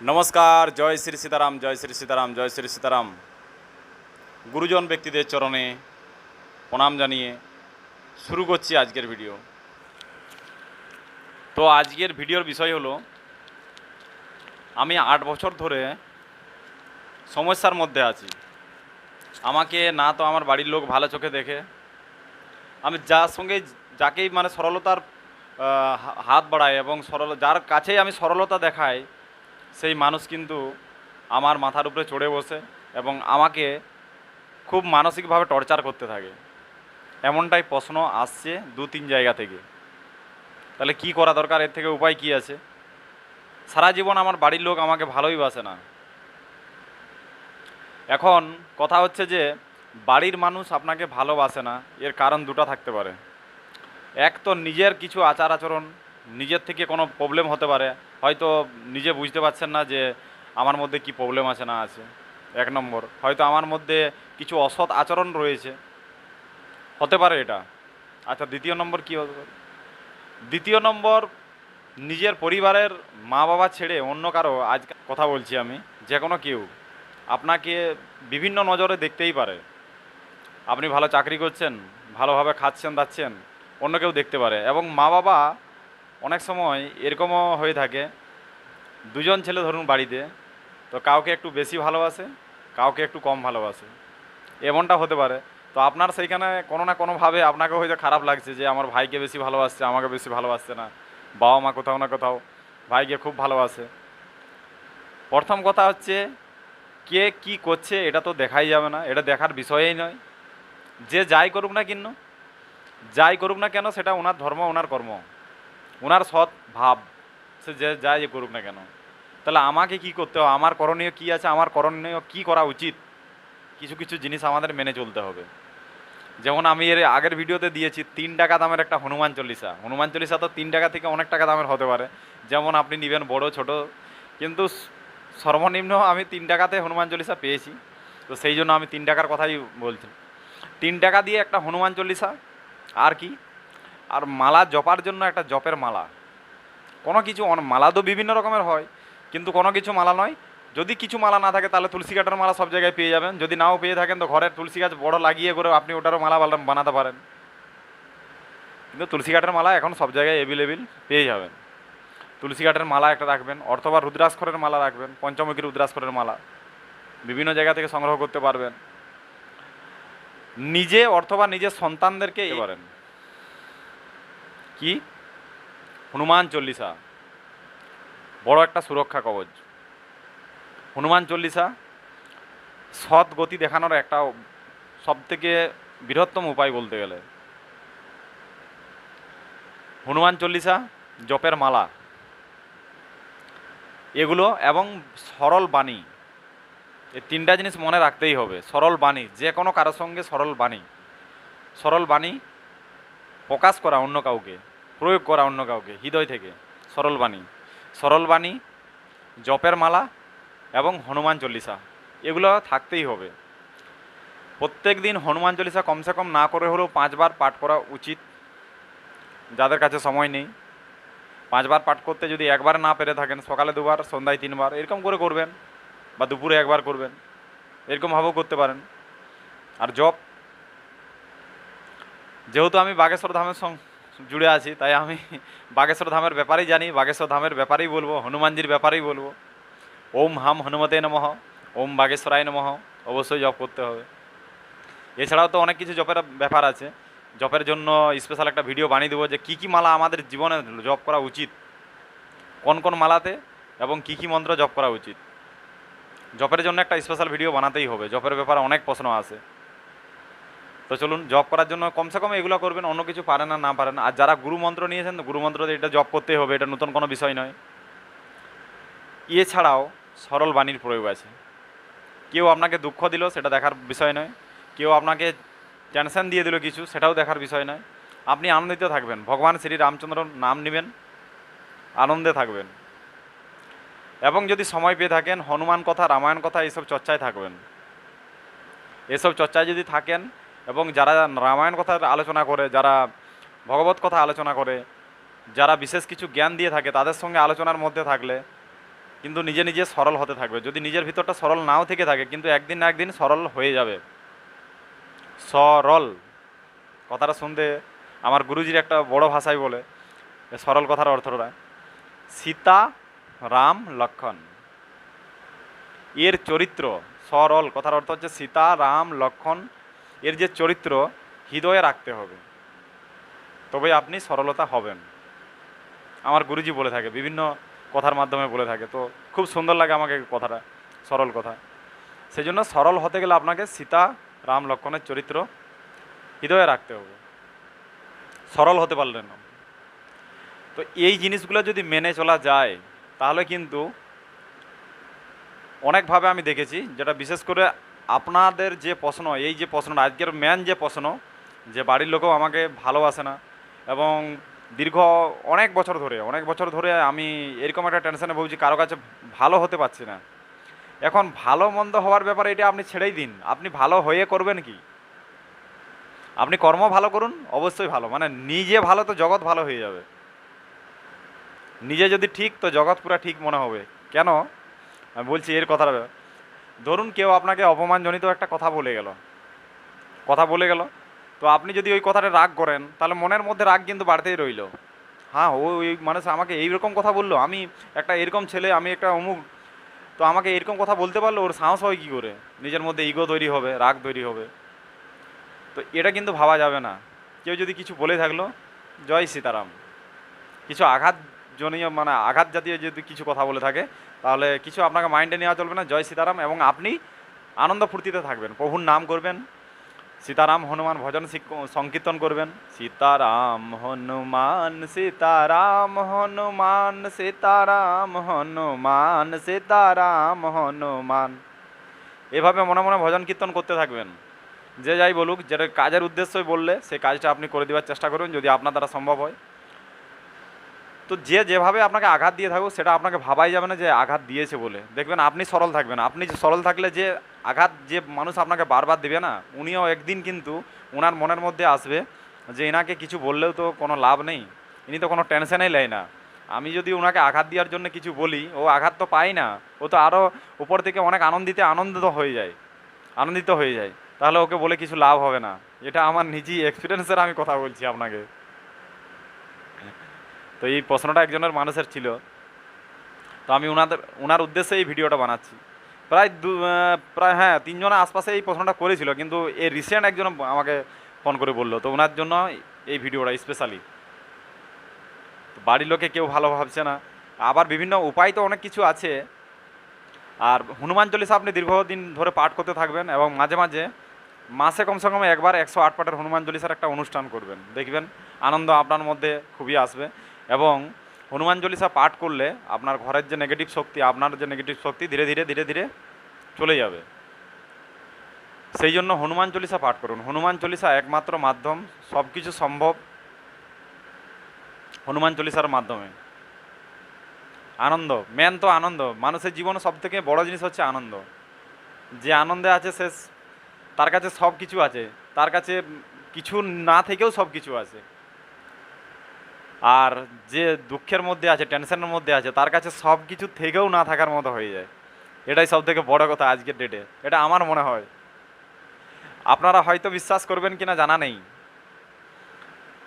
নমস্কার, জয় শ্রী সীতারাম, জয় শ্রী সীতারাম, জয় শ্রী সীতারাম। গুরুজন ব্যক্তিদের চরণে প্রণাম জানিয়ে শুরু করছি আজকের ভিডিও। তো আজকের ভিডিওর বিষয় হলো, আমি আট বছর ধরে সমস্যার মধ্যে আছি। আমাকে না তো আমার বাড়ির লোক ভালো চোখে দেখে। আমি যার সঙ্গে যাকেই মানে সরলতার হাত বাড়াই এবং সরল, যার কাছেই আমি সরলতা দেখাই সেই মানুষ কিন্তু আমার মাথার উপরে চড়ে বসে এবং আমাকে খুব মানসিকভাবে টর্চার করতে থাকে। এমনটাই প্রশ্ন আসছে দু তিন জায়গা থেকে। তাহলে কি করা দরকার? এর থেকে উপায় কি আছে? সারা জীবন আমার বাড়ির লোক আমাকে ভালোই বাসে না। এখন কথা হচ্ছে যে, বাড়ির মানুষ আপনাকে ভালোবাসে না, এর কারণ দুটো থাকতে পারে। এক তো নিজের কিছু আচার আচরণ, নিজের থেকে কোনো প্রবলেম হতে পারে। হয়তো নিজে বুঝতে পারছেন না যে আমার মধ্যে কি প্রবলেম আছে না আছে। এক নম্বর, হয়তো আমার মধ্যে কিছু অসৎ আচরণ রয়েছে। হতে পারে এটা। আচ্ছা দ্বিতীয় নম্বর কী হতে পারে? দ্বিতীয় নম্বর, নিজের পরিবারের মা বাবা ছেড়ে অন্য কারও, আজ কথা বলছি আমি, যে কোনো কেউ, আপনাকে বিভিন্ন নজরে দেখতেই পারে। আপনি ভালো চাকরি করছেন, ভালোভাবে খাচ্ছেন, দাচ্ছেন, অন্য কেউ দেখতে পারে। এবং মা বাবা অনেক সময় এরকমও হয়ে থাকে। দুজন ছেলে ধরুন বাড়িতে, তো কাউকে একটু বেশি ভালোবাসে, কাউকে একটু কম ভালোবাসে। এমনটা হতে পারে। তো আপনার সেইখানে কোনো না কোনোভাবে আপনাকে হয়তো খারাপ লাগছে যে, আমার ভাইকে বেশি ভালোবাসছে, আমাকে বেশি ভালোবাসছে না। বাবা মা কোথাও না কোথাও ভাইকে খুব ভালোবাসে। প্রথম কথা হচ্ছে, কে কি করছে এটা তো দেখাই যাবে না। এটা দেখার বিষয়েই নয়। যে যাই করুক না কিন্ন যাই করুক না কেন সেটা ওনার ধর্ম, ওনার কর্ম। ওনার সৎ ভাব, সে যে যাই করুক না কেন। তাহলে আমাকে কি করতে হবে? আমার করণীয় কি আছে? আমার করণীয় কি করা উচিত? কিছু কিছু জিনিস আমাদের মেনে চলতে হবে। যেমন আমি এর আগের ভিডিওতে দিয়েছি, তিন টাকা দামের একটা হনুমান চল্লিশা। হনুমান চল্লিশা তো তিন টাকা থেকে অনেক টাকা দামের হতে পারে। যেমন আপনি নেবেন বড়, ছোট। কিন্তু সর্বনিম্ন আমি তিন টাকাতে হনুমান চল্লিশা পেয়েছি। তো সেই জন্য আমি তিন টাকার কথাই বলছি। তিন টাকা দিয়ে একটা হনুমান চল্লিশা, আর কি? আর মালা জপার জন্য একটা জপের মালা। কোনো কিছু মালা তো বিভিন্ন রকমের হয়, কিন্তু কোনো কিছু মালা নয়। যদি কিছু মালা না থাকে, তাহলে তুলসী কাঠের মালা সব জায়গায় পেয়ে যাবেন। যদি নাও পেয়ে থাকেন, তো ঘরের তুলসী গাছ বড় লাগিয়ে করে আপনি ওটারও মালা বানাতে পারেন। কিন্তু তুলসী কাঠের মালা এখন সব জায়গায় অ্যাভেলেবেল পেয়ে যাবেন। তুলসী কাঠের মালা একটা রাখবেন, অথবা রুদ্রাক্ষরের মালা রাখবেন, পঞ্চমুখী রুদ্রাক্ষরের মালা। বিভিন্ন জায়গা থেকে সংগ্রহ করতে পারবেন। নিজে অথবা নিজের সন্তানদেরকে করেন কি? হনুমান চল্লিশা। বড় একটা সুরক্ষা কবচ। হনুমান চল্লিশা, সৎ গতি দেখানোর একটা সব থেকে বৃহত্তম উপায় বলতে গেলে। হনুমান চল্লিশা, জপের মালা। এগুলো এবং সরল বাণী। এই তিনটা জিনিস মনে রাখতেই হবে। সরল বাণী, যে কোনো কারোর সঙ্গে সরল বাণী। সরল বাণী প্রকাশ করা অন্য কাউকে, প্রয়োগ করা অন্য কাউকে, হৃদয় থেকে। সরল বাণী। সরল বাণী, জপের মালা এবং হনুমান চল্লিশা। এগুলো থাকতেই হবে। প্রত্যেক দিন হনুমান চল্লিশা কমসে কম না করে হলেও পাঁচবার পাঠ করা উচিত। যাদের কাছে সময় নেই, পাঁচবার পাঠ করতে যদি একবার না পেরে থাকেন, সকালে দুবার, সন্ধ্যায় তিনবার, এরকম করে করবেন বা দুপুরে একবার করবেন, এরকমভাবেও করতে পারেন। আর জব যেহেতু আমি বাগেশ্বর ধামের সঙ্গে জুড়ে আছি, তাই আমি বাগেশ্বর ধামের ব্যাপারেই জানি, বাগেশ্বর ধামের ব্যাপারেই বলব, হনুমানজির ব্যাপারেই বলব। ওম হাম হনুমতে নমঃ, ওম বাগেশ্বরায় নমঃ, অবশ্যই জপ করতে হবে। এছাড়াও তো অনেক কিছু জপের ব্যাপার আছে। জপের জন্য স্পেশাল একটা ভিডিও বানিয়ে দেবো যে কী কী মালা আমাদের জীবনে জপ করা উচিত, কোন কোন মালাতে এবং কী কী মন্ত্র জপ করা উচিত। জপের জন্য একটা স্পেশাল ভিডিও বানাতেই হবে। জপের ব্যাপারে অনেক প্রশ্ন আছে। তো চলুন জব করার জন্য কমসে কম এগুলো করবেন, অন্য কিছু পারে না না পারেন। আর যারা গুরু মন্ত্র নিয়েছেন গুরু মন্ত্র এটা জব করতেই হবে, এটা নতুন কোনো বিষয় নয়। এছাড়াও সরল বাণীর প্রয়োগ আছে। কেউ আপনাকে দুঃখ দিল, সেটা দেখার বিষয় নয়। কেউ আপনাকে টেনশন দিয়ে দিল কিছু, সেটাও দেখার বিষয় নয়। আপনি আনন্দিত থাকবেন। ভগবান শ্রী রামচন্দ্র নাম নেবেন, আনন্দে থাকবেন। এবং যদি সময় পেয়ে থাকেন, হনুমান কথা, রামায়ণ কথা এইসব চর্চায় থাকবেন। এসব চর্চায় যদি থাকেন এবং যারা রামায়ণ কথা আলোচনা করে, যারা ভগবত কথা আলোচনা করে, যারা বিশেষ কিছু জ্ঞান দিয়ে থাকে, তাদের সঙ্গে আলোচনার মধ্যে থাকলে কিন্তু নিজে নিজে সরল হতে থাকবে। যদি নিজের ভিতরটা সরল নাও থেকে থাকে, কিন্তু একদিন না একদিন সরল হয়ে যাবে। সরল। কথাটা শুনতে আমার গুরুজির একটা বড় ভাষায় বলে সরল কথার অর্থটা সীতা রাম লক্ষণ। এর চরিত্র সরল। কথার অর্থ হচ্ছে সীতা রাম লক্ষণ এর যে চরিত্র, হৃদয়ে রাখতে হবে। তবে আপনি সরলতা হবেন। আমার গুরুজি বলে থাকে, বিভিন্ন কথার মাধ্যমে বলে থাকে। তো খুব সুন্দর লাগে আমাকে কথাটা, সরল কথা। সেই জন্য সরল হতে গেলে আপনাকে সীতা, রাম লক্ষণের চরিত্র হৃদয়ে রাখতে হবে। সরল হতে পারলেন না। তো এই জিনিসগুলো যদি মেনে চলা যায়, তাহলে কিন্তু অনেকভাবে আমি দেখেছি, যেটা বিশেষ করে আপনাদের যে প্রশ্ন, এই যে প্রশ্নটা আজকের মেন যে প্রশ্ন, যে বাড়ির লোকেও আমাকে ভালোবাসে না এবং দীর্ঘ অনেক বছর ধরে, অনেক বছর ধরে আমি এরকম একটা টেনশনে ভুগছি, কারও কাছে ভালো হতে পারছি না। এখন ভালো মন্দ হওয়ার ব্যাপারে এটা আপনি ছেড়েই দিন। আপনি ভালো হয়ে করবেন কি? আপনি কর্ম ভালো করুন, অবশ্যই ভালো। মানে নিজে ভালো তো জগৎ ভালো হয়ে যাবে। নিজে যদি ঠিক, তো জগৎ পুরা ঠিক মনে হবে। কেন? আমি বলছি এর কথাটা। ধরুন কেউ আপনাকে অপমানজনিত একটা কথা বলে গেল। কথা বলে গেল। তো আপনি যদি ওই কথাটা রাগ করেন, তাহলে মনের মধ্যে রাগ কিন্তু বাড়তেই রইল। হ্যাঁ ও ওই মানুষ আমাকে এইরকম কথা বলল, আমি একটা এরকম ছেলে, আমি একটা অমুক। তো আমাকে এরকম কথা বলতে পারল ওর সাহস হয় কী করে? নিজের মধ্যে ইগো তৈরি হবে, রাগ তৈরি হবে। তো এটা কিন্তু ভাবা যাবে না। কেউ যদি কিছু বলে থাকল, জয় সীতারাম। কিছু আঘাত জনীয় মানে আঘাত জাতীয় যদি কিছু কথা বলে থাকে তাহলে কিছু আপনাকে মাইন্ডে নেওয়া চলবে না। জয় সীতারাম এবং আপনি আনন্দ ফুর্তিতে থাকবেন। প্রভুর নাম করবেন। সীতারাম হনুমান ভজন সংকীর্তন করবেন। সীতারাম হনুমান সীতারাম হনুমান সীতারাম হনুমান সীতারাম হনুমান। এভাবে মনে মনে ভজন কীর্তন করতে থাকবেন। যে যাই বলুক যেটা কাজের উদ্দেশ্যই বললে সেই কাজটা আপনি করে দেওয়ার চেষ্টা করুন, যদি আপনার দ্বারা সম্ভব হয়। তো যে যেভাবে আপনাকে আঘাত দিয়ে থাকুক, সেটা আপনাকে ভাবাই যাবে না যে আঘাত দিয়েছে বলে। দেখবেন, আপনি সরল থাকবেন। আপনি সরল থাকলে যে আঘাত যে মানুষ আপনাকে বারবার দেবে না, উনিও একদিন কিন্তু ওনার মনের মধ্যে আসবে যে এনাকে কিছু বললেও তো কোনো লাভ নেই। ইনি তো কোনো টেনশনেই নেয় না। আমি যদি ওনাকে আঘাত দেওয়ার জন্য কিছু বলি, ও আঘাত তো পাই না। ও তো আরও উপর থেকে অনেক আনন্দিতে আনন্দিত হয়ে যায়। আনন্দিত হয়ে যায়। তাহলে ওকে বলে কিছু লাভ হবে না। এটা আমার নিজেই এক্সপিরিয়েন্সের আমি কথা বলছি আপনাকে। তো এই প্রশ্নটা একজনের মানুষের ছিল। তো আমি ওনাদের ওনার উদ্দেশ্যে এই ভিডিওটা বানাচ্ছি। প্রায় দু প্রায় হ্যাঁ তিনজনের আশপাশে এই প্রশ্নটা করেছিল, কিন্তু এই রিসেন্ট একজন আমাকে ফোন করে বলল, তো ওনার জন্য এই ভিডিওটা স্পেশালি তো বাড়ির লোকে কেউ ভালো ভাবছে না। আবার বিভিন্ন উপায় তো অনেক কিছু আছে। আর হনুমান চল্লিশা আপনি দীর্ঘদিন ধরে পাঠ করতে থাকবেন এবং মাঝে মাঝে মাসে কমসে কম একবার একশো আট পাঠের হনুমান চল্লিশার একটা অনুষ্ঠান করবেন। দেখবেন আনন্দ আপনার মধ্যে খুবই আসবে। এবং হনুমান চল্লিশা পাঠ করলে আপনার ঘরের যে নেগেটিভ শক্তি, আপনার যে নেগেটিভ শক্তি ধীরে ধীরে ধীরে ধীরে চলে যাবে। সেই জন্য হনুমান চল্লিশা পাঠ করুন। হনুমান চল্লিশা একমাত্র মাধ্যম সব কিছু সম্ভব হনুমান চল্লিশার মাধ্যমে। আনন্দ মেন তো আনন্দ। মানুষের জীবনে সব থেকে বড় জিনিস হচ্ছে আনন্দ। যে আনন্দে আছে সে তার কাছে সব কিছু আছে। তার কাছে কিছু না থেকেও সব কিছু আছে। আর যে দুঃখের মধ্যে আছে টেনশনের মধ্যে আছে, তার কাছে সব কিছু থেকেও না থাকার মতো হয়ে যায়। এটাই সব থেকে বড় কথা আজকের ডেটে এটা আমার মনে হয়। আপনারা হয়তো বিশ্বাস করবেন কিনা জানা নেই।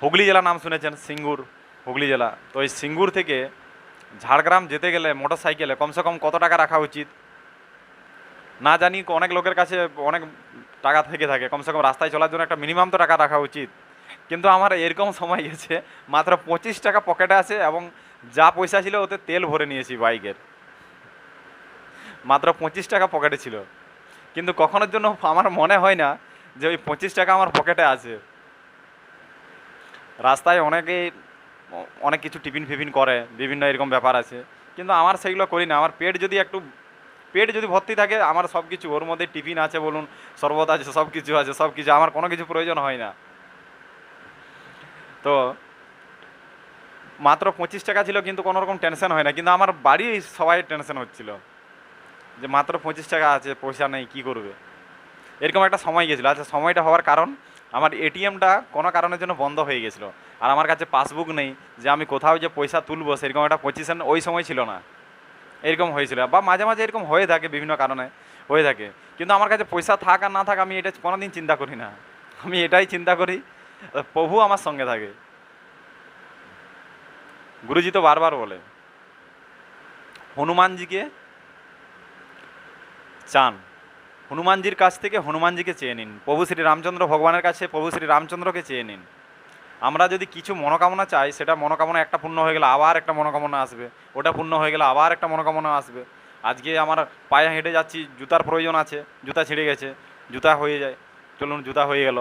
হুগলি জেলা নাম শুনেছেন, সিঙ্গুর, হুগলি জেলা। তো এই সিঙ্গুর থেকে ঝাড়গ্রাম যেতে গেলে মোটর সাইকেলে কমসে কম কত টাকা রাখা উচিত? না জানি, অনেক লোকের কাছে অনেক টাকা থেকে থাকে। কমসে কম রাস্তায় চলার জন্য একটা মিনিমাম তো টাকা রাখা উচিত। কিন্তু আমার এরকম সময় গেছে, মাত্র পঁচিশ টাকা পকেটে আছে এবং যা পয়সা ছিল ওতে তেল ভরে নিয়েছি বাইকের। মাত্র পঁচিশ টাকা পকেটে ছিল। কিন্তু কখনোর জন্য আমার মনে হয় না যে ওই পঁচিশ টাকা আমার পকেটে আছে। রাস্তায় অনেকে অনেক কিছু টিফিন ফিফিন করে, বিভিন্ন এরকম ব্যাপার আছে। কিন্তু আমার সেগুলো করি না। আমার পেট যদি একটু, পেট যদি ভর্তি থাকে, আমার সব কিছু ওর মধ্যে টিফিন আছে বলুন, শরবত আছে সব কিছু আছে সব কিছু আমার কোনো কিছু প্রয়োজন হয় না। তো মাত্র পঁচিশ টাকা ছিল, কিন্তু কোনো রকম টেনশন হয় না। কিন্তু আমার বাড়ি সবাই টেনশন হচ্ছিল যে মাত্র পঁচিশ টাকা আছে, পয়সা নেই, কী করবে? এরকম একটা সময় গেছিল। আচ্ছা সময়টা হওয়ার কারণ, আমার এটিএমটা কোনো কারণের জন্য বন্ধ হয়ে গেছিল। আর আমার কাছে পাসবুক নেই যে আমি কোথাও যে পয়সা তুলবো, সেরকম একটা পজিশন ওই সময় ছিল না। এরকম হয়েছিল। বা মাঝে মাঝে এরকম হয়ে থাকে বিভিন্ন কারণে, হয়ে থাকে। কিন্তু আমার কাছে পয়সা থাক আর না থাক, আমি এটা কোনোদিন চিন্তা করি না। আমি এটাই চিন্তা করি প্রভু আমার সঙ্গে থাকে। গুরুজি তো বারবার বলে, হনুমানজিকে চান। হনুমানজির কাছ থেকে হনুমানজিকে চেয়ে নিন। প্রভু শ্রী রামচন্দ্র ভগবানের কাছে, প্রভু শ্রী রামচন্দ্রকে চেয়ে নিন। আমরা যদি কিছু মনোকামনা চাই, সেটা মনোকামনা একটা পূর্ণ হয়ে গেলে আবার একটা মনোকামনা আসবে। ওটা পূর্ণ হয়ে গেলে আবার একটা মনোকামনা আসবে। আজকে আমার পায়ে হেঁটে যাচ্ছি, জুতার প্রয়োজন আছে, জুতা ছিঁড়ে গেছে, জুতা হয়ে যায়। চলুন, জুতা হয়ে গেল।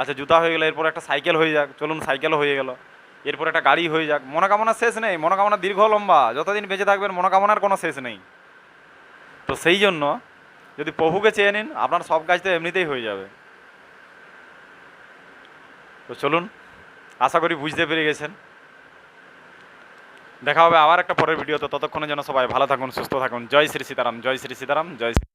আচ্ছা জুতা হয়ে গেলে, এরপর একটা সাইকেল হয়ে যাক, চলুন সাইকেলও হয়ে গেল। এরপর একটা গাড়ি হয়ে যাক মনোকামনা শেষ নেই, মনোকামনা দীর্ঘ লম্বা, যতদিন বেঁচে থাকবেন মনোকামনার কোনো শেষ নেই। তো সেই জন্য যদি প্রভুকে চেয়ে নিন, আপনার সব কাজ তো এমনিতেই হয়ে যাবে। তো চলুন, আশা করি বুঝতে পেরে গেছেন। দেখা হবে আবার একটা পরের ভিডিওতে ততক্ষণে যেন সবাই ভালো থাকুন, সুস্থ থাকুন। জয় শ্রী সীতারাম, জয় শ্রী সীতারাম, জয় শ্রী